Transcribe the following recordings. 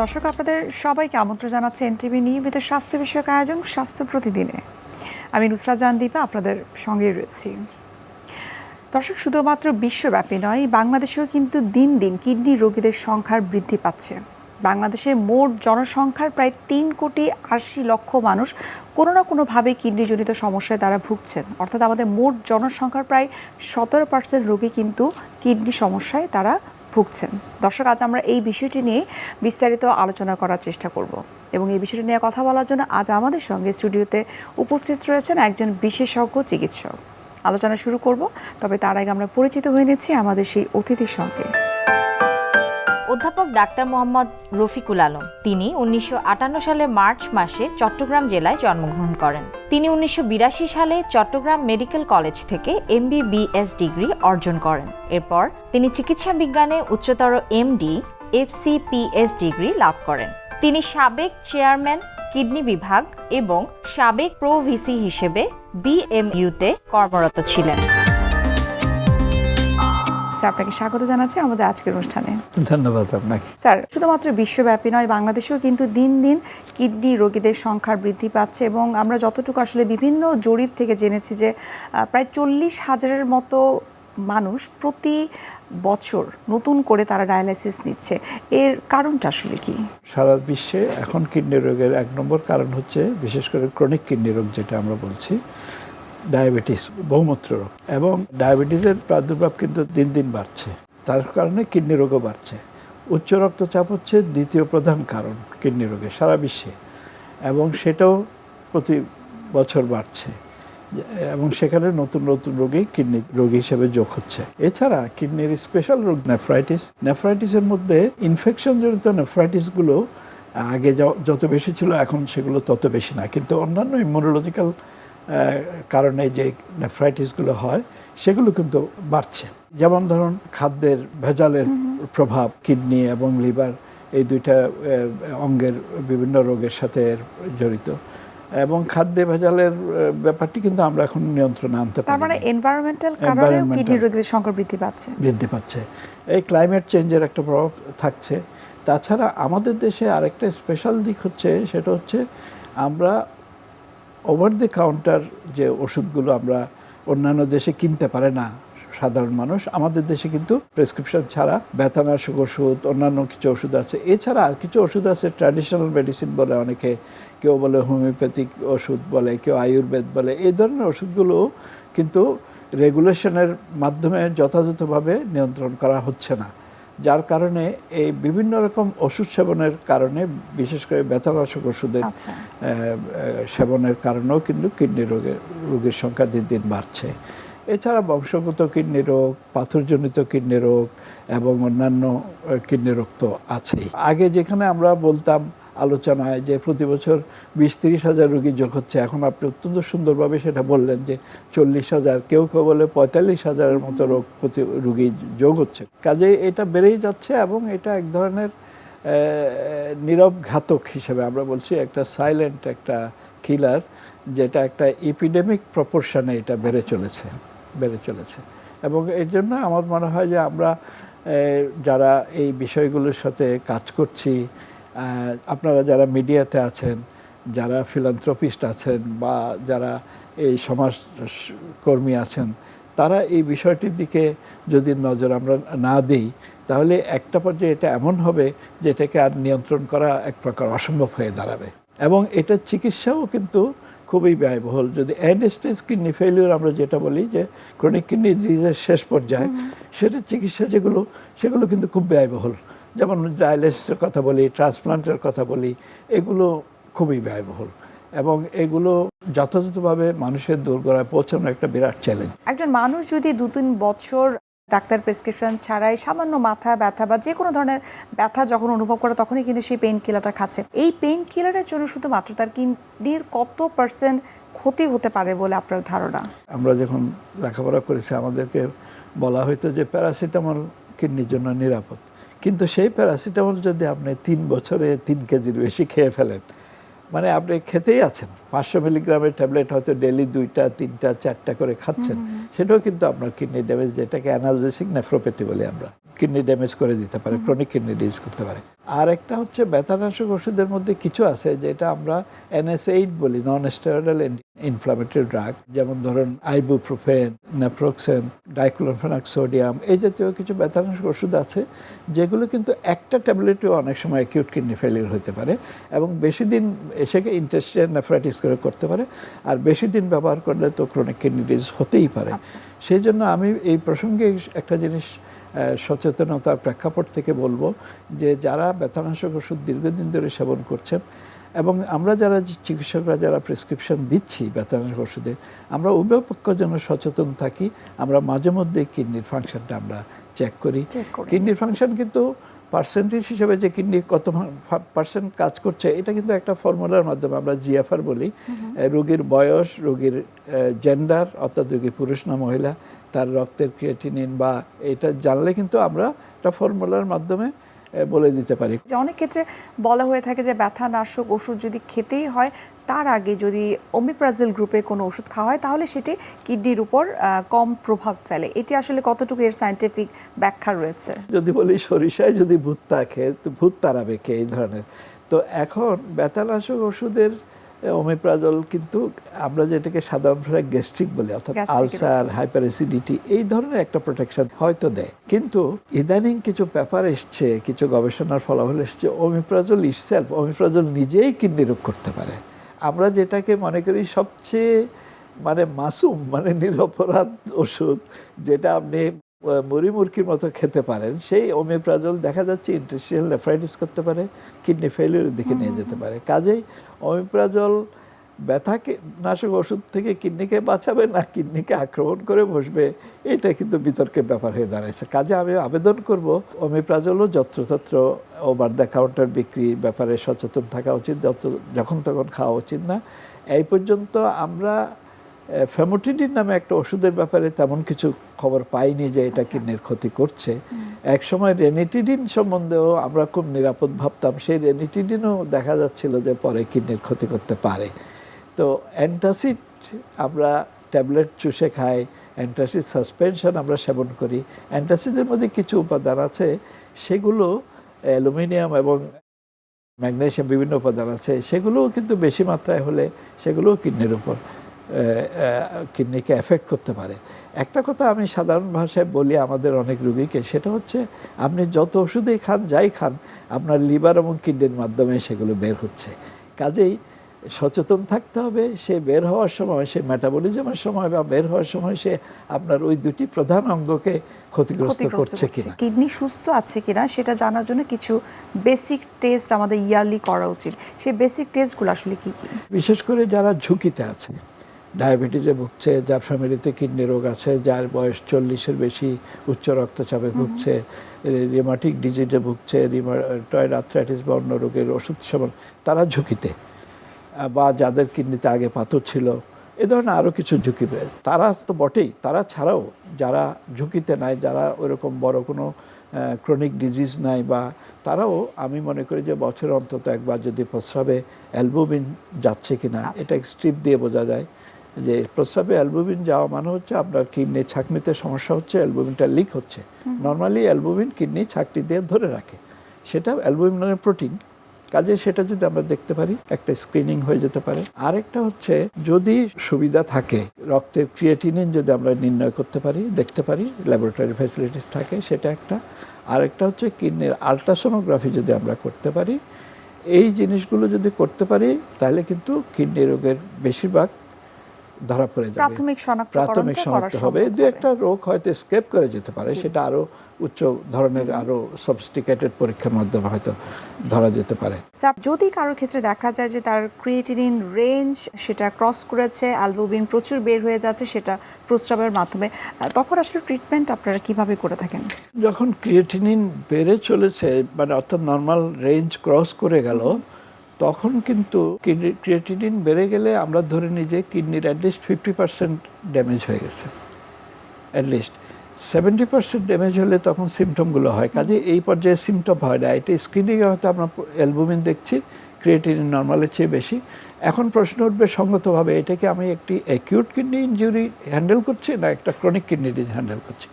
দর্শক, আপনাদের সবাইকে আমন্ত্রণ জানাচ্ছে এনটিভি নিয়মিত স্বাস্থ্য বিষয়ক আয়োজন স্বাস্থ্য প্রতিদিনে। আমি নুসরাত জান দীপা আপনাদের সঙ্গে রয়েছি। দর্শক, শুধুমাত্র বিশ্বব্যাপী নয়, বাংলাদেশেও কিন্তু দিন দিন কিডনি রোগীদের সংখ্যার বৃদ্ধি পাচ্ছে। বাংলাদেশের মোট জনসংখ্যার প্রায় তিন কোটি আশি লক্ষ মানুষ কোনো না কোনোভাবে কিডনিজনিত সমস্যায় তারা ভুগছেন। অর্থাৎ আমাদের মোট জনসংখ্যার প্রায় সতেরো পার্সেন্ট রোগী কিন্তু কিডনি সমস্যায় তারা ভুগছেন। দর্শক, আজ আমরা এই বিষয়টি নিয়ে বিস্তারিত আলোচনা করার চেষ্টা করব এবং এই বিষয়টি নিয়ে কথা বলার জন্য আজ আমাদের সঙ্গে স্টুডিওতে উপস্থিত রয়েছেন একজন বিশেষজ্ঞ চিকিৎসক। আলোচনা শুরু করব, তবে তার আগে আমরা পরিচিত হয়ে নিচ্ছি আমাদের সেই অতিথির সঙ্গে। অধ্যাপক ডাক্তার মোহাম্মদ রফিকুল আলম। তিনি উনিশশো আটান্ন সালে মার্চ মাসে চট্টগ্রাম জেলায় জন্মগ্রহণ করেন। তিনি উনিশশো বিরাশি সালে চট্টগ্রাম মেডিকেল কলেজ থেকে এমবিবিএস ডিগ্রি অর্জন করেন। এরপর তিনি চিকিৎসা বিজ্ঞানে উচ্চতর এমডি, এফসিপিএস ডিগ্রি লাভ করেন। তিনি সাবেক চেয়ারম্যান, কিডনি বিভাগ এবং সাবেক প্রো ভিসি হিসেবে বিএমইউতে কর্মরত ছিলেন। স্যার আপনাকে স্বাগত জানাচ্ছি আমাদের আজকের অনুষ্ঠানে। ধন্যবাদ আপনাকে। স্যার শুধুমাত্র বিশ্বব্যাপী নয় বাংলাদেশেও কিন্তু দিন দিন কিডনি রোগীদের সংখ্যা বৃদ্ধি পাচ্ছে এবং আমরা যতটুকু আসলে বিভিন্ন জরিপ থেকে জেনেছি যে প্রায় চল্লিশ হাজারের মতো মানুষ প্রতি বছর নতুন করে তারা ডায়ালাইসিস নিচ্ছে। এর কারণটা আসলে কি? সারা বিশ্বে এখন কিডনি রোগের এক নম্বর কারণ হচ্ছে বিশেষ করে ক্রনিক কিডনি রোগ যেটা আমরা বলছি ডায়াবেটিস, বহুমূত্র রোগ। এবং ডায়াবেটিসের প্রাদুর্ভাব কিন্তু দিন দিন বাড়ছে। তার কারণে কিডনি রোগও বাড়ছে। উচ্চ রক্তচাপ হচ্ছে দ্বিতীয় প্রধান কারণ কিডনি রোগে সারা বিশ্বে। এবং সেটাও প্রতি বছর বাড়ছে। এবং সেখানে নতুন নতুন রোগী কিডনি রোগী হিসেবে যোগ হচ্ছে। এছাড়া কিডনির স্পেশাল রোগ নেফ্রাইটিস নেফ্রাইটিসের মধ্যে ইনফেকশন জনিত নেফ্রাইটিসগুলো আগে যত বেশি ছিল, এখন সেগুলো তত বেশি না। কিন্তু অন্যান্য ইমিউনোলজিক্যাল কারণে যে নেফ্রাইটিসগুলো হয় সেগুলো কিন্তু বাড়ছে। যেমন ধরুন খাদ্যের ভেজালের প্রভাব কিডনি এবং লিভার এই দুইটা অঙ্গের বিভিন্ন রোগের সাথে জড়িত। এবং খাদ্যে ভেজালের ব্যাপারটি কিন্তু আমরা এখন নিয়ন্ত্রণে আনতে তার মানে পারি এনভায়রনমেন্টাল কারণেও কিডনি রোগীদের সংখ্যা বৃদ্ধি পাচ্ছে। বৃদ্ধি পাচ্ছে। এই ক্লাইমেট চেঞ্জের একটা প্রভাব থাকছে। তাছাড়া আমাদের দেশে আরেকটা স্পেশাল দিক হচ্ছে সেটা হচ্ছে আমরা ওভার দি কাউন্টার যে ওষুধগুলো আমরা অন্যান্য দেশে কিনতে পারে না সাধারণ মানুষ, আমাদের দেশে কিন্তু প্রেসক্রিপশন ছাড়া ব্যথানাশক ওষুধ, অন্যান্য কিছু ওষুধ আছে। এছাড়া আর কিছু ওষুধ আছে ট্র্যাডিশনাল মেডিসিন বলে অনেকে, কেউ বলে হোমিওপ্যাথিক ওষুধ বলে, কেউ আয়ুর্বেদ বলে। এই ধরনের ওষুধগুলো কিন্তু রেগুলেশনের মাধ্যমে যথাযথভাবে নিয়ন্ত্রণ করা হচ্ছে না। যার কারণে এই বিভিন্ন রকম ওষুধ সেবনের কারণে বিশেষ করে ব্যথানাশক ওষুধের আচ্ছা। সেবনের কারণেও কিন্তু কিডনি রোগের রোগীর সংখ্যা দিন দিন বাড়ছে। এছাড়া বংশগত কিডনি রোগ পাথরজনিত কিডনি রোগ এবং অন্যান্য কিডনি রোগ তো আছেই। আগে যেখানে আমরা বলতাম আলোচনায় যে প্রতি বছর বিশ তিরিশ হাজার রুগী যোগ হচ্ছে এখন আপনি অত্যন্ত সুন্দরভাবে সেটা বললেন যে চল্লিশ হাজার কেউ কেউ বলে পঁয়তাল্লিশ হাজারের মতো রোগ প্রতি রুগী যোগ হচ্ছে। কাজে এটা বেড়েই যাচ্ছে এবং এটা এক ধরনের নীরব ঘাতক হিসেবে আমরা বলছি একটা সাইলেন্ট একটা কিলার যেটা একটা এপিডেমিক প্রপোর্শনে এটা বেড়ে চলেছে বেড়ে চলেছে। এবং এর জন্য আমার মনে হয় যে আমরা যারা এই বিষয়গুলোর সাথে কাজ করছি আপনারা যারা মিডিয়াতে আছেন যারা ফিলান্থ্রপিস্ট আছেন বা যারা এই সমাজ কর্মী আছেন তারা এই বিষয়টির দিকে যদি নজর আমরা না দিই তাহলে একটা পর্যায়ে এটা এমন হবে যে এটাকে আর নিয়ন্ত্রণ করা এক প্রকার অসম্ভব হয়ে দাঁড়াবে। এবং এটার চিকিৎসাও কিন্তু খুবই ব্যয়বহুল। যদি এন্ড স্টেজ কিডনি ফেলিওর আমরা যেটা বলি যে ক্রনিক কিডনি ডিজিজের শেষ পর্যায়ে সেটার চিকিৎসা যেগুলো সেগুলো কিন্তু খুব ব্যয়বহুল। যেমন ডায়ালিসিসের কথা বলি ট্রান্সপ্লান্টের কথা বলি এগুলো খুবই ব্যয়বহুল এবং এগুলো যথাযথভাবে মানুষের দোরগোড়ায় পৌঁছানো একটা বিরাট চ্যালেঞ্জ একজন মানুষ যদি দু তিন বছর ডাক্তার প্রেসক্রিপশন ছাড়াই সামান্য মাথা ব্যথা বা যে কোনো ধরনের ব্যথা যখন অনুভব করে তখনই কিন্তু সেই পেইন কিলারটা খাচ্ছে। এই পেইন কিলারের জন্য শুধুমাত্র তার কিডনির কত পার্সেন্ট ক্ষতি হতে পারে বলে আপনার ধারণা? আমরা যখন লেখাপড়া করেছি আমাদেরকে বলা হতো যে প্যারাসিটামল কিডনির জন্য নিরাপদ। কিন্তু সেই প্যারাসিটামল যদি আপনি তিন বছরে তিন কেজির বেশি খেয়ে ফেলেন মানে আপনি খেতেই আছেন। পাঁচশো মিলিগ্রামের ট্যাবলেট হয়তো ডেলি দুইটা তিনটা চারটা করে খাচ্ছেন। সেটাও কিন্তু আপনার কিডনি ড্যামেজ যেটাকে অ্যানালজেসিক নেফ্রোপ্যাথি বলি আমরা। কিডনি ড্যামেজ করে দিতে পারে ক্রনিক কিডনি ডিজিজ করতে পারে। আর একটা হচ্ছে ব্যথানাশক ওষুধের মধ্যে কিছু আছে যেটা আমরা এনএসএইড বলি নন স্টেরয়েডাল ইনফ্লামেটরি ড্রাগ যেমন ধরুন আইবুপ্রোফেন নেপ্রোক্সেন ডাইক্লোরোফেনাক সোডিয়াম এই জাতীয় কিছু ব্যথানাশক ওষুধ আছে যেগুলো কিন্তু একটা ট্যাবলেটেও অনেক সময় অ্যাকিউট কিডনি ফেলিওর হতে পারে এবং বেশি দিন এসেকে ইন্টারস্টিয়াল নেফ্রাইটিস করে করতে পারে আর বেশি দিন ব্যবহার করলে তো ক্রনিক কিডনি ডিজিজ হতেই পারে। আচ্ছা। সেই জন্য আমি এই প্রসঙ্গে একটা জিনিস সচেতনতার প্রেক্ষাপট থেকে বলব যে যারা ব্যথানাশক ওষুধ দীর্ঘদিন ধরে সেবন করছেন এবং আমরা যারা চিকিৎসকরা যারা প্রেসক্রিপশন দিচ্ছি ব্যথানাশক ওষুধে আমরা উভয় পক্ষ যেন সচেতন থাকি। আমরা মাঝে মধ্যে কিডনির ফাংশনটা আমরা চেক করি। কিডনির ফাংশন কিন্তু পার্সেন্টেজ হিসেবে যে কিডনি কত পার্সেন্ট কাজ করছে এটা কিন্তু একটা ফর্মুলার মাধ্যমে আমরা জিএফআর বলি। রোগীর বয়স রোগীর জেন্ডার অর্থাৎ রোগী পুরুষ না মহিলা তার রক্তের ক্রিয়েটিনিন বা এটা জানলে কিন্তু আমরা একটা ফর্মুলার মাধ্যমে বলে দিতে পারি। যে অনেক ক্ষেত্রে বলা হয়ে থাকে যে ব্যথানাশক ওষুধ যদি খেতেই হয় তার আগে যদি ওমিপ্রাজেল গ্রুপের কোনো ওষুধ খাওয়া হয় তাহলে সেটি কিডনির উপর কম প্রভাব ফেলে। এটি আসলে কতটুকু এর সায়েন্টিফিক ব্যাখ্যা রয়েছে? যদি বলি সরিষায় যদি ভূত খেয়ে তো ভূত তাড়াবে কে এই ধরনের তো এখন ব্যথানাশক ওষুধের ওমেপ্রাজল কিন্তু আমরা যেটাকে সাধারণ ভাষায় গ্যাস্ট্রিক বলি অর্থাৎ আলসার হাইপার অ্যাসিডিটি এই ধরনের একটা প্রোটেকশন হয়তো দেয়। কিন্তু ইদানিং কিছু পেপার এসছে কিছু গবেষণার ফলাফল এসছে ওমিপ্রাজল ইটসেলফ ওমিপ্রাজল নিজেই কিডনি রোগ করতে পারে? আমরা যেটাকে মনে করি সবচেয়ে মানে মাসুম মানে নিরপরাধ ওষুধ যেটা আপনি মুড়ি মুরগির মতো খেতে পারেন। সেই ওমিপ্রাজল দেখা যাচ্ছে ইন্টারস্টিয়াল নেফ্রাইটিস করতে পারে কিডনি ফেলিওরের দিকে নিয়ে যেতে পারে। কাজেই ওমিপ্রাজল ব্যথাকে নাশক ওষুধ থেকে কিডনিকে বাঁচাবে না কিডনিকে আক্রমণ করে বসবে এটা কিন্তু বিতর্কের ব্যাপার হয়ে দাঁড়াইছে। কাজে আমি আবেদন করব ওমিপ্রাজলও যত্রতত্র ওভার দ্য কাউন্টার বিক্রির ব্যাপারে সচেতন থাকা উচিত যত যখন তখন খাওয়া উচিত না। এই পর্যন্ত আমরা ফেমোটিডিন নামে একটা ওষুধের ব্যাপারে তেমন কিছু খবর পাইনি যে এটা কিডনির ক্ষতি করছে। এক সময় রেনিটিডিন সম্বন্ধেও আমরা খুব নিরাপদ ভাবতাম। সেই রেনিটিডিনও দেখা যাচ্ছিল যে পরে কিডনির ক্ষতি করতে পারে। তো অ্যান্টাসিড আমরা ট্যাবলেট চুষে খাই অ্যান্টাসিড সাসপেনশন আমরা সেবন করি। অ্যান্টাসিডের মধ্যে কিছু উপাদান আছে। সেগুলো অ্যালুমিনিয়াম এবং ম্যাগনেসিয়াম বিভিন্ন উপাদান আছে। সেগুলোও কিন্তু বেশি মাত্রায় হলে সেগুলোও কিডনির উপর। কিডনিকে এফেক্ট করতে পারে। একটা কথা আমি সাধারণ ভাষায় বলি আমাদের অনেক রুগীকে সেটা হচ্ছে আপনি যত ওষুধেই খান যাই খান আপনার লিভার এবং কিডনির মাধ্যমে সেগুলো বের হচ্ছে। কাজেই সচেতন থাকতে হবে সে বের হওয়ার সময় সে মেটাবলিজমের সময় বা বের হওয়ার সময় সে আপনার ওই দুটি প্রধান অঙ্গকে ক্ষতিগ্রস্ত করছে কিনা। কিডনি সুস্থ আছে কিনা সেটা জানার জন্য কিছু বেসিক টেস্ট আমাদের ইয়ারলি করা উচিত। সেই বেসিক টেস্টগুলো আসলে কি কি? বিশেষ করে যারা ঝুঁকিতে আছে ডায়াবেটিসে ভুগছে যার ফ্যামিলিতে কিডনি রোগ আছে যার বয়স চল্লিশের বেশি উচ্চ রক্তচাপে ভুগছে রিমাটিক ডিজিজে ভুগছে রিমাটয়েড আর্থ্রাইটিস বা অন্য রোগের ওষুধ সেবন তারা ঝুঁকিতে। বা যাদের কিডনিতে আগে পাথর ছিল এ ধরনের আরও কিছু ঝুঁকি তারা তো বটেই তারা ছাড়াও যারা ঝুঁকিতে নাই যারা ওরকম বড় কোনো ক্রনিক ডিজিজ নাই বা তারাও আমি মনে করি যে বছর অন্তত একবার যদি প্রস্রাবে অ্যালবুমিন যাচ্ছে কিনা আচ্ছা। এটা স্ট্রিপ দিয়ে বোঝা যায়। যে প্রস্রাবে অ্যালবুমিন যাওয়া মানে হচ্ছে আপনার কিডনি ছাকনিতে সমস্যা হচ্ছে অ্যালবুমিনটা লিক হচ্ছে। নর্মালি অ্যালবুমিন কিডনি ছাকনি দিয়ে ধরে রাখে। সেটা অ্যালবুমিন মানে প্রোটিন। কাজে সেটা যদি আমরা দেখতে পারি একটা স্ক্রিনিং হয়ে যেতে পারে। আরেকটা হচ্ছে যদি সুবিধা থাকে রক্তের ক্রিয়েটিনিন যদি আমরা নির্ণয় করতে পারি দেখতে পারি ল্যাবরেটরি ফ্যাসিলিটিস থাকে সেটা একটা। আরেকটা হচ্ছে কিডনির আলট্রাসোনোগ্রাফি যদি আমরা করতে পারি এই জিনিসগুলো যদি করতে পারি তাহলে কিন্তু কিডনি রোগের বেশিরভাগ ধরা পড়ে যাবে। প্রাথমিক শনাক্তকরণটা প্রাথমিক শনাক্ত হবে। দু একটা রোগ হয়তো স্কেপ করে যেতে পারে সেটা আরও উচ্চ ধরনের আরও সফিস্টিকেটেড পরীক্ষার মাধ্যমে হয়তো ধরা যেতে পারে। স্যার যদি কারোর ক্ষেত্রে দেখা যায় যে তার ক্রিয়েটিনিন রেঞ্জ সেটা ক্রস করেছে অ্যালবুমিন প্রচুর বের হয়ে যাচ্ছে সেটা প্রস্রাবের মাধ্যমে তখন আসলে ট্রিটমেন্ট আপনারা কীভাবে করে থাকেন? যখন ক্রিয়েটিনিন বেড়ে চলেছে মানে অর্থাৎ নর্মাল রেঞ্জ ক্রস করে গেল তখন কিন্তু কিডনি ক্রিয়েটিনিন বেড়ে গেলে আমরা ধরে নিই যে কিডনির অ্যাটলিস্ট ফিফটি পার্সেন্ট ড্যামেজ হয়ে গেছে। অ্যাটলিস্ট সেভেন্টি পার্সেন্ট ড্যামেজ হলে তখন সিমটমগুলো হয়। কাজে এই পর্যায়ে সিমটম হয় না। এটা স্ক্রিনিংয়ে হয়তো আমরা অ্যালবুমিন দেখছি ক্রিয়েটিনিন নর্মালের চেয়ে বেশি। এখন প্রশ্ন উঠবে সঙ্গতভাবে, এটাকে আমি একটি অ্যাকিউট কিডনি ইনজুরি হ্যান্ডেল করছি না একটা ক্রনিক কিডনি ডিজ হ্যান্ডেল করছি?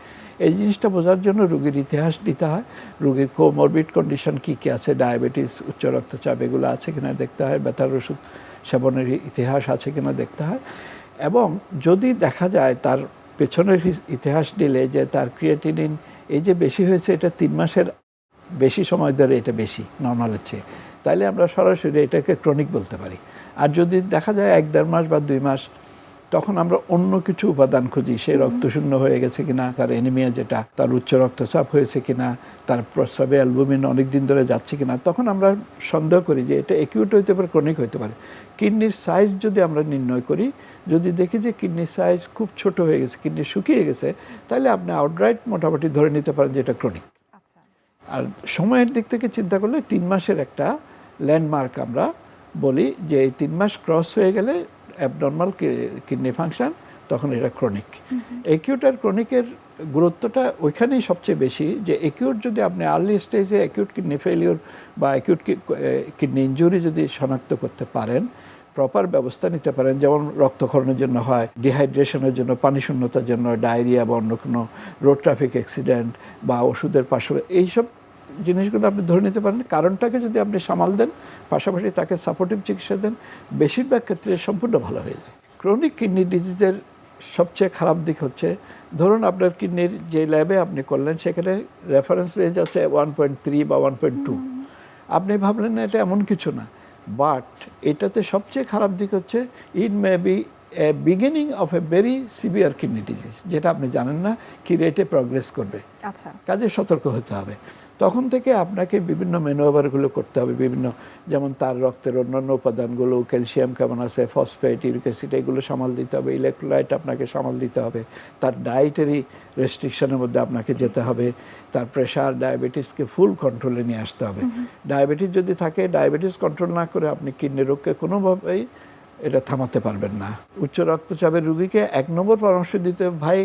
এই জিনিসটা বোঝার জন্য রোগীর ইতিহাস নিতে হয়। রোগীর কোমরবিড কন্ডিশন কী কী আছে ডায়াবেটিস উচ্চ রক্তচাপ, এগুলো আছে কিনা দেখতে হয়, ব্যথার ওষুধ সেবনের ইতিহাস আছে কিনা দেখতে হয়। এবং যদি দেখা যায় তার পেছনের ইতিহাস নিলে যে তার ক্রিয়েটিনিন এই যে বেশি হয়েছে, এটা তিন মাসের বেশি সময় ধরে এটা বেশি নর্মালের চেয়ে। তাইলে আমরা সরাসরি এটাকে ক্রনিক বলতে পারি। আর যদি দেখা যায় এক দেড় মাস বা দুই মাস তখন আমরা অন্য কিছু উপাদান খুঁজি। সে রক্তশূন্য হয়ে গেছে কিনা তার এনিমিয়া যেটা তার উচ্চ রক্তচাপ হয়েছে কিনা তার প্রস্রাবে অ্যালবুমিন অনেক দিন ধরে যাচ্ছে কিনা তখন আমরা সন্দেহ করি যে এটা একিউট হইতে পারে ক্রনিক হইতে পারে। কিডনির সাইজ যদি আমরা নির্ণয় করি যদি দেখি যে কিডনির সাইজ খুব ছোট হয়ে গেছে কিডনি শুকিয়ে গেছে তাহলে আপনি আউটরাইট মোটামুটি ধরে নিতে পারেন যে এটা ক্রনিক আচ্ছা। আর সময়ের দিক থেকে চিন্তা করলে তিন মাসের একটা ল্যান্ডমার্ক আমরা বলি যে এই তিন মাস ক্রস হয়ে গেলে অ্যাবনর্মাল কিডনি ফাংশন তখন এটা ক্রনিক একিউট আর ক্রনিকের গুরুত্বটা ওইখানেই সবচেয়ে বেশি যে একিউট যদি আপনি আর্লি স্টেজে অ্যাকিউট কিডনি ফেলিওর বা অ্যাকিউট কিডনি ইঞ্জুরি যদি শনাক্ত করতে পারেন প্রপার ব্যবস্থা নিতে পারেন, যেমন রক্তক্ষরণের জন্য হয় ডিহাইড্রেশনের জন্য, পানি শূন্যতার জন্য ডায়রিয়া বা অন্য কোনো রোড ট্রাফিক অ্যাক্সিডেন্ট বা ওষুধের পার্শ্ব এইসব জিনিসগুলো আপনি ধরে নিতে পারেন। কারণটাকে যদি আপনি সামাল দেন, পাশাপাশি তাকে সাপোর্টিভ চিকিৎসা দেন, বেশিরভাগ ক্ষেত্রে সম্পূর্ণ ভালো হয়ে যায়। ক্রনিক কিডনি ডিজিজের সবচেয়ে খারাপ দিক হচ্ছে, ধরুন আপনার কিডনির যে ল্যাবে আপনি করলেন, সেখানে রেফারেন্স রেঞ্জ আছে ওয়ান পয়েন্ট থ্রি বা ওয়ান পয়েন্ট টু আপনি ভাবলেন এটা এমন কিছু না। বাট এটাতে সবচেয়ে খারাপ দিক হচ্ছে it may be beginning of a very severe kidney disease যেটা আপনি জানেন না কি রেটে প্রগ্রেস করবে। আচ্ছা। কাজে সতর্ক হতে হবে। তখন থেকে আপনাকে বিভিন্ন ম্যানোভারগুলো করতে হবে বিভিন্ন যেমন তার রক্তের অন্যান্য উপাদানগুলো ক্যালসিয়াম কেমন আছে ফসফেট ইউরিক অ্যাসিড এগুলো সামাল দিতে হবে ইলেকট্রোলাইট আপনাকে সামাল দিতে হবে তার ডায়েটারি রেস্ট্রিকশনের মধ্যে আপনাকে যেতে হবে তার প্রেশার ডায়াবেটিসকে ফুল কন্ট্রোলে নিয়ে আসতে হবে। ডায়াবেটিস যদি থাকে ডায়াবেটিস কন্ট্রোল না করে আপনি কিডনি রোগকে কোনোভাবেই এটা থামাতে পারবেন না। উচ্চ রক্তচাপের রুগীকে এক নম্বর পরামর্শ দিতে ভাই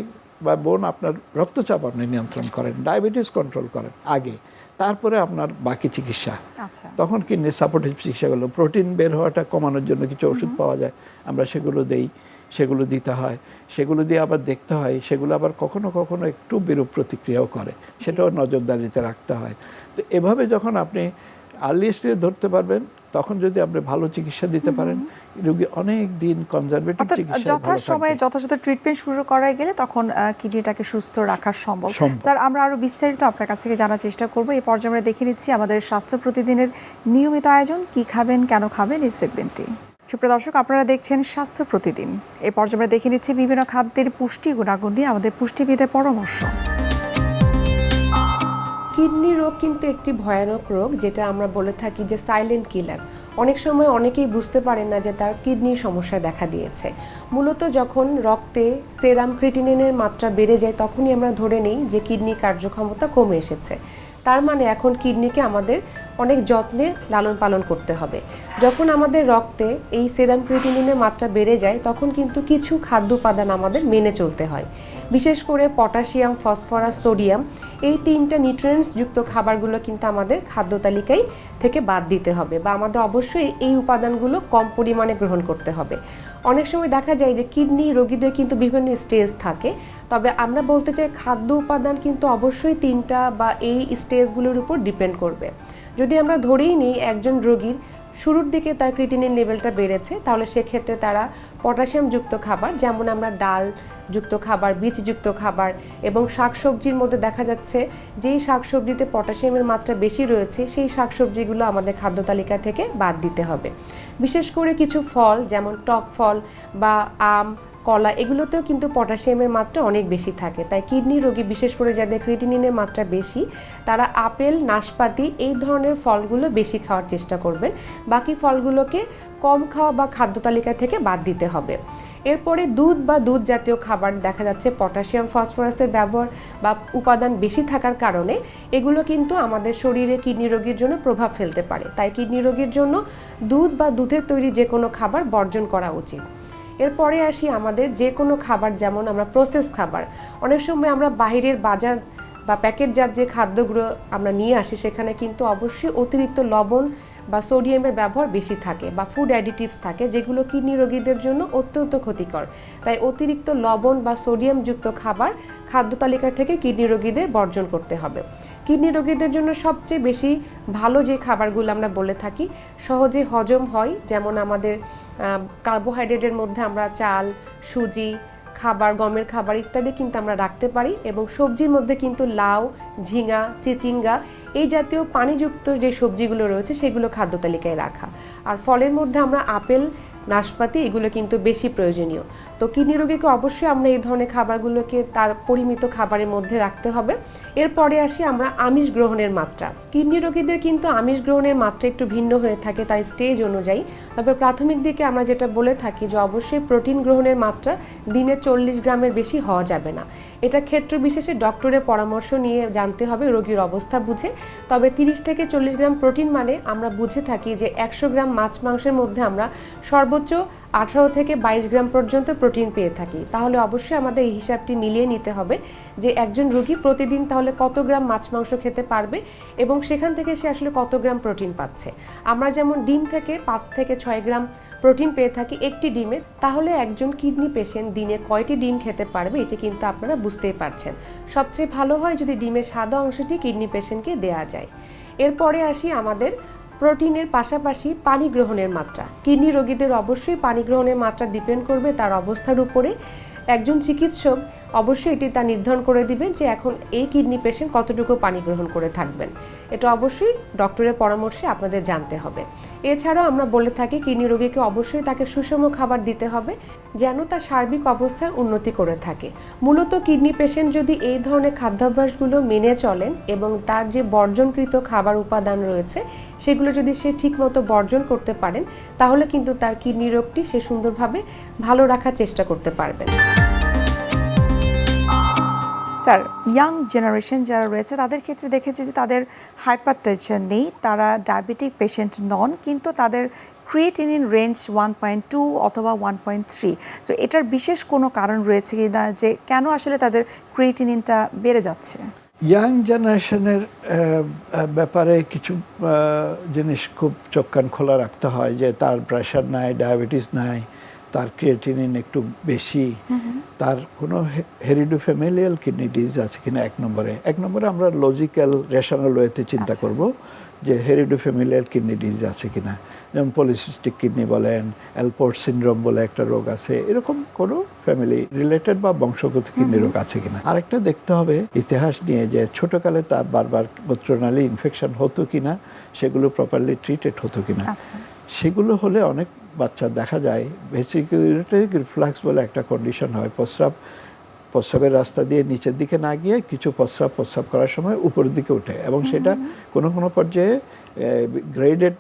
বা বোন আপনার রক্তচাপ আপনি নিয়ন্ত্রণ করেন ডায়াবেটিস কন্ট্রোল করেন আগে তারপরে আপনার বাকি চিকিৎসা। আচ্ছা। তখন কিডনি সাপোর্টিভ চিকিৎসাগুলো প্রোটিন বের হওয়াটা কমানোর জন্য কিছু ওষুধ পাওয়া যায় আমরা সেগুলো দেই সেগুলো দিতে হয় সেগুলো দিয়ে আবার দেখতে হয় সেগুলো আবার কখনো কখনো একটু বিরূপ প্রতিক্রিয়াও করে সেটাও নজরদারিতে রাখতে হয়। তো এভাবে যখন আপনি আর্লি স্টেজে ধরতে পারবেন তখন যদি আপনি ভালো চিকিৎসা দিতে পারেন রোগী অনেক দিন কনজারভেটিভ চিকিৎসা যথাসময়ে যথাযথ ট্রিটমেন্ট শুরু করা গেলে তখন কিডনিটাকে সুস্থ রাখা সম্ভব। সম্ভব। স্যার আমরা আরও বিস্তারিত আপনার কাছ থেকে জানার চেষ্টা করব। এই পর্যায়ে আমরা দেখে নিচ্ছি আমাদের স্বাস্থ্য প্রতিদিনের নিয়মিত আয়োজন কি খাবেন কেন খাবেন এই সেগমেন্টটি সুপ্রিয় দর্শক আপনারা দেখছেন স্বাস্থ্য প্রতিদিন। এই পর্যায়ে আমরা দেখে নিচ্ছি বিভিন্ন খাদ্যের পুষ্টি গুণাগুণ নিয়ে আমাদের পুষ্টিবিদের পরামর্শ। কিডনি রোগ কিন্তু একটি ভয়ানক রোগ, যেটা আমরা বলে থাকি যে সাইলেন্ট কিলার অনেক সময় অনেকেই বুঝতে পারেন না যে তার কিডনির সমস্যা দেখা দিয়েছে। মূলত যখন রক্তে সেরাম ক্রিটিনিনের মাত্রা বেড়ে যায়, তখনই আমরা ধরে নিই যে কিডনির কার্যক্ষমতা কমে এসেছে। তার মানে এখন কিডনিকে আমাদের অনেক যত্নে লালন পালন করতে হবে। যখন আমাদের রক্তে এই সেরাম ক্রিটিনিনের মাত্রা বেড়ে যায়, তখন কিন্তু কিছু খাদ্য উপাদান আমাদের মেনে চলতে হয়। বিশেষ করে পটাশিয়াম, ফসফরাস, সোডিয়াম, এই তিনটা নিউট্রিয়েন্টস যুক্ত খাবারগুলো কিন্তু আমাদের খাদ্য তালিকায় থেকে বাদ দিতে হবে বা আমাদের অবশ্যই এই উপাদানগুলো কম পরিমাণে গ্রহণ করতে হবে। অনেক সময় দেখা যায় যে কিডনি রোগীদের কিন্তু বিভিন্ন স্টেজ থাকে, তবে আমরা বলতে চাই খাদ্য উপাদান কিন্তু অবশ্যই তিনটা বা এই স্টেজগুলোর উপর ডিপেন্ড করবে। যদি আমরা ধরেই নিই একজন রোগীর, শুরুর দিকে তার ক্রিটিনিন লেভেলটা বেড়েছে, তাহলে সেক্ষেত্রে তারা পটাশিয়ামযুক্ত খাবার, যেমন আমরা ডাল যুক্ত খাবার, বীজযুক্ত খাবার এবং শাকসবজির মধ্যে দেখা যাচ্ছে যেই শাকসবজিতে পটাশিয়ামের মাত্রা বেশি রয়েছে, সেই শাকসবজিগুলো আমাদের খাদ্য তালিকা থেকে বাদ দিতে হবে। বিশেষ করে কিছু ফল, যেমন টক ফল বা আম, কলা, এগুলোতেও কিন্তু পটাশিয়ামের মাত্রা অনেক বেশি থাকে। তাই কিডনি রোগী, বিশেষ করে যাদের ক্রিটিনিনের মাত্রা বেশি, তারা আপেল, নাশপাতি এই ধরনের ফলগুলো বেশি খাওয়ার চেষ্টা করবেন। বাকি ফলগুলোকে কম খাওয়া বা খাদ্য তালিকা থেকে বাদ দিতে হবে। এরপরে দুধ বা দুধ জাতীয় খাবার দেখা যাচ্ছে, পটাশিয়াম, ফসফরাসের ব্যবহার বা উপাদান বেশি থাকার কারণে এগুলো কিন্তু আমাদের শরীরে কিডনি রোগীর জন্য প্রভাব ফেলতে পারে। তাই কিডনি রোগীর জন্য দুধ বা দুধের তৈরি যে কোনো খাবার বর্জন করা উচিত। এরপরে আসি আমাদের যে কোনো খাবার, যেমন আমরা প্রসেস খাবার। অনেক সময় আমরা বাইরের বাজার বা প্যাকেটজাত যে খাদ্যগুলো আমরা নিয়ে আসি, সেখানে কিন্তু অবশ্যই অতিরিক্ত লবণ বা সোডিয়ামের ব্যবহার বেশি থাকে বা ফুড অ্যাডিটিভস থাকে, যেগুলো কিডনি রোগীদের জন্য অত্যন্ত ক্ষতিকর। তাই অতিরিক্ত লবণ বা সোডিয়ামযুক্ত খাবার খাদ্য তালিকা থেকে কিডনি রোগীদের বর্জন করতে হবে। কিডনি রোগীদের জন্য সবচেয়ে বেশি ভালো যে খাবারগুলো আমরা বলে থাকি, সহজে হজম হয়, যেমন আমাদের কার্বোহাইড্রেটের মধ্যে আমরা চাল, সুজি খাবার, গমের খাবার ইত্যাদি কিন্তু আমরা রাখতে পারি এবং সবজির মধ্যে কিন্তু লাউ, ঝিঙা, চিচিঙ্গা এই জাতীয় পানিযুক্ত যে সবজিগুলো রয়েছে সেগুলো খাদ্য তালিকায় রাখা। আর ফলের মধ্যে আমরা আপেল নাশপাতি, এগুলো কিন্তু বেশি প্রয়োজনীয়। তো কিডনি রোগীকে অবশ্যই আমরা এই ধরনের খাবারগুলোকে তার পরিমিত খাবারের মধ্যে রাখতে হবে। এরপরে আসি আমরা আমিষ গ্রহণের মাত্রা। কিডনি রোগীদের কিন্তু আমিষ গ্রহণের মাত্রা একটু ভিন্ন হয়ে থাকে তার স্টেজ অনুযায়ী। তবে প্রাথমিক দিকে আমরা যেটা বলে থাকি যে অবশ্যই প্রোটিন গ্রহণের মাত্রা দিনে চল্লিশ গ্রামের বেশি হওয়া যাবে না। এটা ক্ষেত্র বিশেষে ডক্টরের পরামর্শ নিয়ে জানতে হবে, রোগীর অবস্থা বুঝে। তবে তিরিশ থেকে চল্লিশ গ্রাম প্রোটিন মানে আমরা বুঝে থাকি যে একশো গ্রাম মাছ মাংসের মধ্যে আমরা সর্বোচ্চ আঠারো থেকে বাইশ গ্রাম পর্যন্ত প্রোটিন পেয়ে থাকি। তাহলে অবশ্যই আমাদের এই হিসাবটি মিলিয়ে নিতে হবে যে একজন রোগী প্রতিদিন তাহলে কত গ্রাম মাছ মাংস খেতে পারবে এবং সেখান থেকে সে আসলে কত গ্রাম প্রোটিন পাচ্ছে। আমরা যেমন ডিম থেকে পাঁচ থেকে ছয় গ্রাম প্রোটিন পেয়ে থাকি একটি ডিমে, তাহলে একজন কিডনি পেশেন্ট দিনে কয়টি ডিম খেতে পারবে এটি কিন্তু আপনারা বুঝতেই পারছেন। সবচেয়ে ভালো হয় যদি ডিমের সাদা অংশটি কিডনি পেশেন্টকে দেওয়া যায়। এরপরে আসি আমাদের প্রোটিনের পাশাপাশি পানি গ্রহণের মাত্রা। কিডনি রোগীদের অবশ্যই পানি গ্রহণের মাত্রা ডিপেন্ড করবে তার অবস্থার উপরে। একজন চিকিৎসক অবশ্যই এটি তা নির্ধারণ করে দিবেন যে এখন এই কিডনি পেশেন্ট কতটুকু পানি গ্রহণ করে থাকবেন। এটা অবশ্যই ডক্টরের পরামর্শে আপনাদের জানতে হবে। এছাড়াও আমরা বলে থাকি, কিডনি রোগীকে অবশ্যই তাকে সুষম খাবার দিতে হবে, যেন তার সার্বিক অবস্থার উন্নতি করে থাকে। মূলত কিডনি পেশেন্ট যদি এই ধরনের খাদ্যাভ্যাসগুলো মেনে চলেন এবং তার যে বর্জনকৃত খাবার উপাদান রয়েছে, সেগুলো যদি সে ঠিকমতো বর্জন করতে পারেন, তাহলে কিন্তু তার কিডনি রোগটি সে সুন্দরভাবে ভালো রাখার চেষ্টা করতে পারবেন। স্যার ইয়াং জেনারেশন যারা রয়েছে, তাদের ক্ষেত্রে দেখেছি যে তাদের হাইপার টেনশন নেই, তারা ডায়াবেটিক পেশেন্ট নন, কিন্তু তাদের creatinine range one point two অথবা ওয়ান পয়েন্ট থ্রি সো এটার বিশেষ কোনো কারণ রয়েছে কি না, যে কেন আসলে তাদের ক্রিয়েটিনিনটা বেড়ে যাচ্ছে? ইয়াং জেনারেশনের ব্যাপারে কিছু জিনিস খুব চোখ কান খোলা রাখতে হয় যে তার প্রেশার নাই ডায়াবেটিস নাই। তার ক্রিয়েটিনিন একটু বেশি তার কোনো হেরিডো ফ্যামিলিয়াল কিডনি ডিজ আছে কিনা এক নম্বরে। এক নম্বরে আমরা লজিক্যাল রেশনাল ওয়েতে চিন্তা আচ্ছা। করব যে হেরিডো ফ্যামিলিয়াল কিডনি ডিজ আছে কিনা। যেমন পলিসিস্টিক কিডনি বলেন অ্যালপোর্ট সিনড্রোম বলে একটা রোগ আছে এরকম কোনো ফ্যামিলি রিলেটেড বা বংশগত কিডনি রোগ আছে কিনা। আরেকটা দেখতে হবে ইতিহাস নিয়ে যে ছোটকালে তার বারবার মূত্রনালী ইনফেকশন হতো কিনা সেগুলো প্রপারলি ট্রিটেড হতো কিনা। আচ্ছা। সেগুলো হলে অনেক বাচ্চা দেখা যায় ভেসিকুলেটরি রিফ্লাক্স বলে একটা কন্ডিশন হয়। প্রস্রাব প্রস্রাবের রাস্তা দিয়ে নিচের দিকে না গিয়ে কিছু প্রস্রাব প্রস্রাব করার সময় উপরের দিকে ওঠে এবং সেটা কোনো কোনো পর্যায়ে গ্রেডেড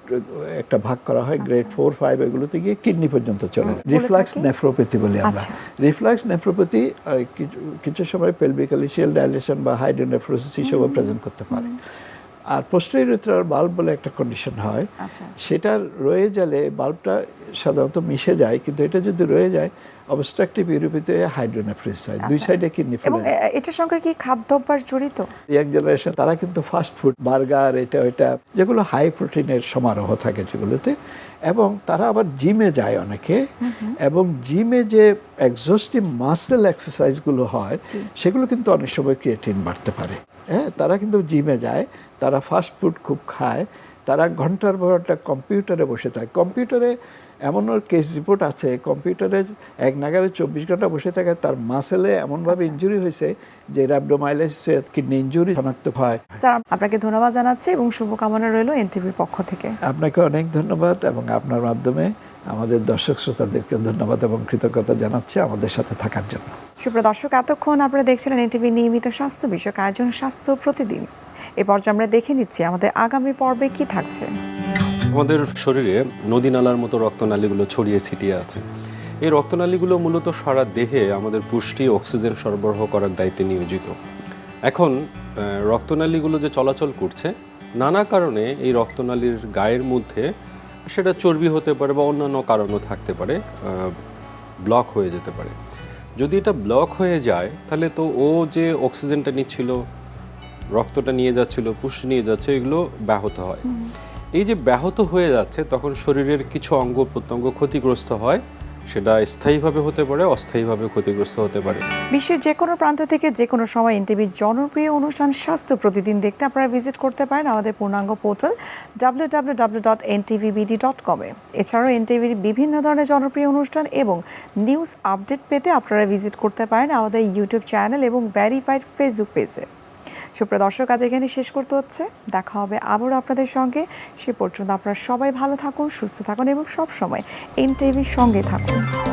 একটা ভাগ করা হয় গ্রেড ফোর ফাইভ এগুলোতে গিয়ে কিডনি পর্যন্ত চলে যায়। রিফ্লাক্স? নেফ্রোপ্যাথি বলি আমরা। আচ্ছা। রিফ্লাক্স নেফ্রোপ্যাথি কিছু কিছু সময় পেলভিক্যালিশিয়াল ডাইলেশন বা হাইড্রোনেফ্রোসিস হিসেবেও প্রেজেন্ট করতে পারে। আর পোস্টেরিয়ুরেথ্রাল বাল্ব বলে একটা কন্ডিশন হয়। আচ্ছা। সেটা রয়ে গেলে বাল্বটা সাধারণত মিশে যায় কিন্তু এটা যদি রয়ে যায় অবস্ট্রাকটিভ ইউরোপিতে হাইড্রোনেফ্রিস হয়। দুই আচ্ছা। সাইডে কিডনি এবং এটার সঙ্গে কি খাদ্যাভ্যাস জড়িত? ইয়াং জেনারেশন তারা কিন্তু ফাস্ট ফুড বার্গার এটা ওইটা যেগুলো হাই প্রোটিনের সমারোহ থাকে যেগুলোতে এবং তারা আবার জিমে যায় অনেকে এবং জিমে যে এক্সস্টিভ মাসেল এক্সারসাইজগুলো হয় সেগুলো কিন্তু অনেক সময় ক্রিয়েটিন বাড়তে পারে। হ্যাঁ তারা কিন্তু জিমে যায় তারা ফাস্ট ফুড খুব খায় তারা ঘণ্টার পর ঘণ্টা কম্পিউটারে বসে থাকে। কম্পিউটারে এমনও কেস রিপোর্ট আছে কম্পিউটারে এক নাগারে চব্বিশ ঘণ্টা বসে থাকে তার মাসেলে এমনভাবে ইঞ্জুরি হয়েছে যে র্যাবডোমাইলাইসিসে কিডনি ইনজুরি শনাক্ত হয়। স্যার আপনাকে ধন্যবাদ জানাচ্ছি এবং শুভকামনা রইল এনটিভির পক্ষ থেকে। আপনাকে অনেক ধন্যবাদ এবং আপনার মাধ্যমে আমাদের দর্শক শ্রোতাদেরকে ধন্যবাদ এবং কৃতজ্ঞতা জানাচ্ছি আমাদের সাথে থাকার জন্য। সুপ্রিয় দর্শক এতক্ষণ আপনারা দেখছিলেন এনটিভি নিয়মিত স্বাস্থ্য বিষয়ক আয়োজন স্বাস্থ্য প্রতিদিন। এ পর্যায়ে আমরা দেখে নিচ্ছি আমাদের আগামী পর্বে কি থাকছে। আমাদের শরীরে নদী নালার মতো রক্তনালীগুলো ছড়িয়ে ছিটিয়ে আছে। এই রক্তনালীগুলো মূলত সারা দেহে আমাদের পুষ্টি, অক্সিজেন সরবরাহ করার দায়িত্বে নিয়োজিত। এখন রক্তনালীগুলো যে চলাচল করছে, নানা কারণে এই রক্তনালীর গায়ের মধ্যে সেটা চর্বি হতে পারে বা অন্যান্য কারণও থাকতে পারে ব্লক হয়ে যেতে পারে। যদি এটা ব্লক হয়ে যায়, তাহলে তো ও যে অক্সিজেনটা নিচ্ছিল, রক্তটা নিয়ে যাচ্ছিল, পুষ্টি নিয়ে যাচ্ছে এগুলো ব্যাহত হয়। এই যে ব্যাহত হয়ে যাচ্ছে, তখন শরীরের কিছু অঙ্গ প্রত্যঙ্গ ক্ষতিগ্রস্ত হয়। সেটা স্থায়ীভাবে হতে পারে, অস্থায়ীভাবে ক্ষতিগ্রস্ত হতে পারে। বিশ্বের যে কোনো প্রান্ত থেকে যে কোনো সময় এনটিভির জনপ্রিয় অনুষ্ঠান স্বাস্থ্য প্রতিদিন দেখতে আপনারা ভিজিট করতে পারেন আমাদের পূর্ণাঙ্গ পোর্টাল ডট কমে এছাড়াও এনটিভির বিভিন্ন ধরনের জনপ্রিয় অনুষ্ঠান এবং নিউজ আপডেট পেতে আপনারা ভিজিট করতে পারেন আমাদের ইউটিউব চ্যানেল এবং ভ্যারিফাইড ফেসবুক পেজে। সুপ্রিয় দর্শক, আজ এখানে শেষ করতে হচ্ছে। দেখা হবে আবারও আপনাদের সঙ্গে। সে পর্যন্ত আপনারা সবাই ভালো থাকুন, সুস্থ থাকুন এবং সব সময় এনটিভির সঙ্গে থাকুন।